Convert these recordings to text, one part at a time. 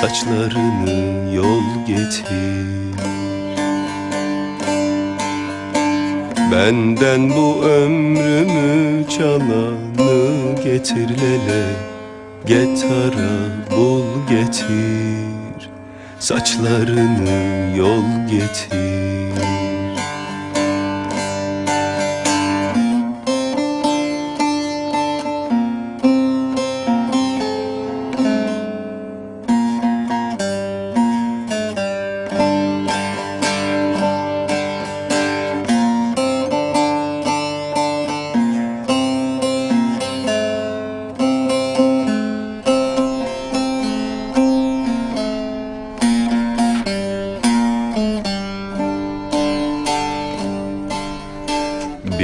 Saçlarını yol getir. Benden bu ömrümü çalanı getir lele. Getara bul getir. Saçlarını yol getir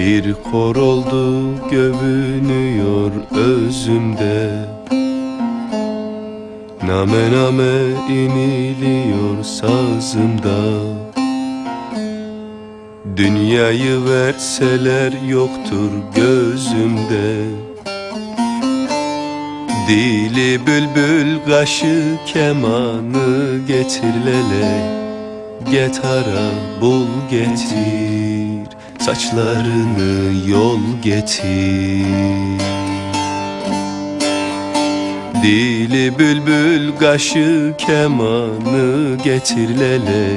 Bir kor oldu gövünüyor özümde. Name name iniliyor sazımda. Dünyayı verseler yoktur gözümde. Dili bülbül kaşı kemanı getir lele. Getara bul getir Saçlarını yol getir. Dili bülbül kaşı kemanı getir lele.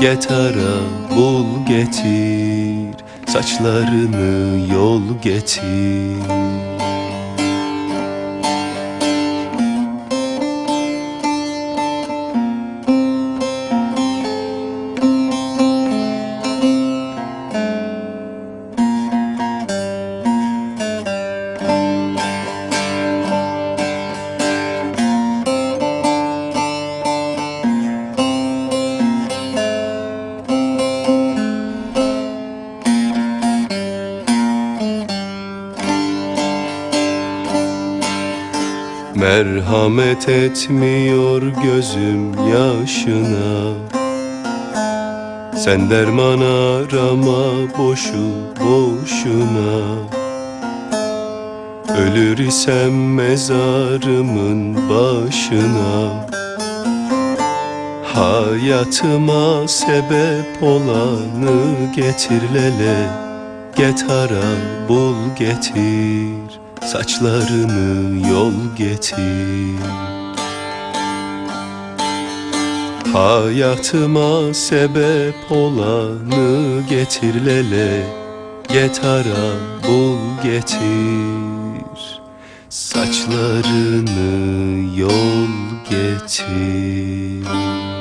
Getara bul getir. Saçlarını yol getir Merhamet etmiyor gözüm yaşına. Sen derman arama boşu boşuna. Ölür isem mezarımın başına. Hayatıma sebep olanı getir lele. Getara bul getir Saçlarını yol getir. Hayatıma sebep olanı getir lele. Getara bul getir. Saçlarını yol getir